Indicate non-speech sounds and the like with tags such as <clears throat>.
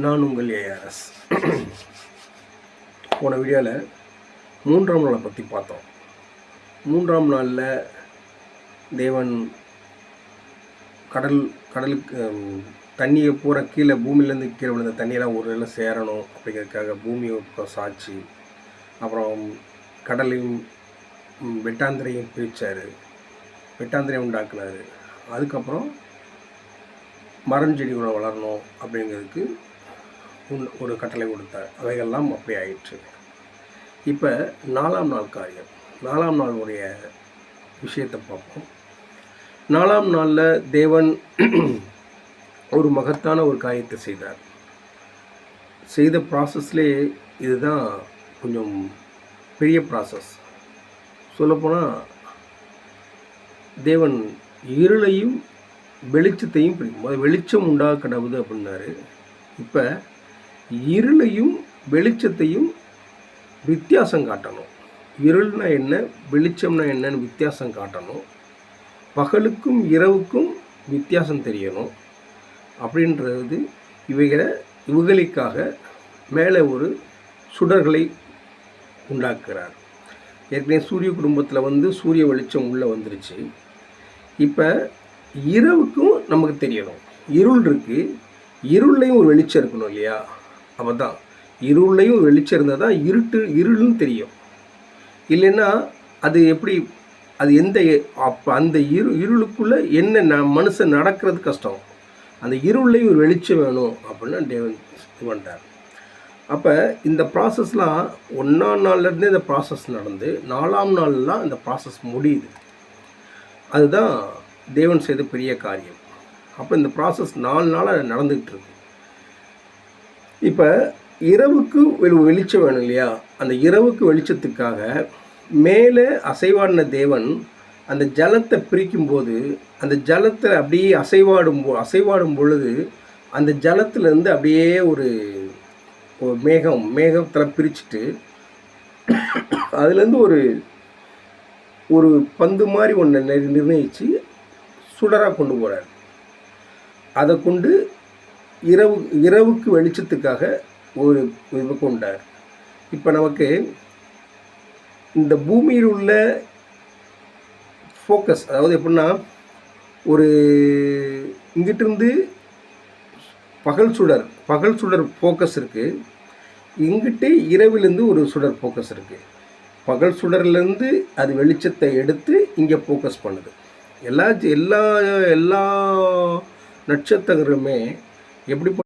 நான் உங்கள் ஏஆர்எஸ் போன வீடியோவில் மூன்றாம் நாளை பற்றி பார்த்தோம். மூன்றாம் நாளில் தேவன் கடல் கடலுக்கு தண்ணியை பூரா கீழே பூமியிலேருந்து கீழே விழுந்த தண்ணியெல்லாம் ஒரு இதில் சேரணும் அப்படிங்கிறதுக்காக பூமியை சாட்சி சாய்ச்சி அப்புறம் கடலையும் வெட்டாந்திரையும் பிரித்தார் வெட்டாந்திரையும் உண்டாக்குனார். அதுக்கப்புறம் மரம் செடி கூட வளரணும் அப்படிங்கிறதுக்கு ஒரு கட்டளை கொடுத்தார். அவைகள்லாம் அப்படி ஆயிற்று. இப்போ நாலாம் நாள் காரியம். நாலாம் நாள் உடைய விஷயத்தை பார்ப்போம். நாலாம் நாளில் தேவன் <clears throat> ஒரு மகத்தான ஒரு காரியத்தை செய்தார். செய்த ப்ராசஸ்லேயே இதுதான் கொஞ்சம் பெரிய ப்ராசஸ் சொல்லப்போனால் தேவன் இருளையும் வெளிச்சத்தையும் பிடிக்கும். முதல்ல வெளிச்சம் உண்டாக கடவுது அப்படின்னாரு. இப்போ இருளையும் வெளிச்சத்தையும் வித்தியாசம் காட்டணும். இருள்னா என்ன? வெளிச்சம்னா என்னன்னு வித்தியாசம் காட்டணும். பகலுக்கும் இரவுக்கும் வித்தியாசம் தெரியணும். அப்படின்றது இவைகளை இவுகளுக்காக மேலே ஒரு சுடர்களை உண்டாக்குறார். ஏற்கனவே சூரிய குடும்பத்தில் வந்து சூரிய வெளிச்சம் உள்ளே வந்துருச்சு. இப்போ இரவுக்கும் நமக்கு தெரியணும். இருள் இருக்குது இருள்லையும் ஒரு வெளிச்சம் இருக்கணும் இல்லையா? அவன் தான் இருள்லையும் வெளிச்சம் இருந்தால் தான் இருட்டு இருள்னு தெரியும். இல்லைன்னா அது எப்படி அது எந்த அப்போ அந்த இரு இருளுக்குள்ளே என்ன ந மனுஷன் நடக்கிறது கஷ்டம். அந்த இருள்லையும் ஒரு வெளிச்சம் வேணும் அப்படின்னு தேவன் இது பண்ணிட்டார் அப்போ இந்த ப்ராசஸ்லாம் ஒன்றாம் நாள்லேருந்தே இந்த ப்ராசஸ் நடந்து நாலாம் நாள்லாம் இந்த ப்ராசஸ் முடியுது. அதுதான் தேவன் செய்த பெரிய காரியம். அப்போ இந்த ப்ராசஸ் நாலு நாளாக நடந்துக்கிட்டு இருக்கு. இப்போ இரவுக்கு வெளிச்சம் வேணும் இல்லையா? அந்த இரவுக்கு வெளிச்சத்துக்காக மேலே அசைவாடின தேவன் அந்த ஜலத்தை பிரிக்கும்போது அந்த ஜலத்தை அப்படியே அசைவாடும் போ அசைவாடும் பொழுது அந்த ஜலத்துலேருந்து அப்படியே ஒரு ஒரு மேகம் மேகத்தில் பிரிச்சுட்டு அதுலேருந்து ஒரு ஒரு பந்து மாதிரி ஒன்று நிர்ணயித்து சுடராக கொண்டு போகிறார் அதை கொண்டு இரவு இரவுக்கு வெளிச்சத்துக்காக ஒரு இது கொண்டார். இப்போ நமக்கு இந்த பூமியில் உள்ள ஃபோக்கஸ் அதாவது எப்படின்னா ஒரு இங்கிட்டிருந்து பகல் சுடர் பகல் சுடர் ஃபோக்கஸ் இருக்குது இங்கிட்டு இரவிலேருந்து ஒரு சுடர் ஃபோக்கஸ் இருக்குது பகல் சுடர்லேருந்து அது வெளிச்சத்தை எடுத்து இங்கே ஃபோக்கஸ் பண்ணுது. எல்லா எல்லா எல்லா நட்சத்திரங்களுமே எப்படி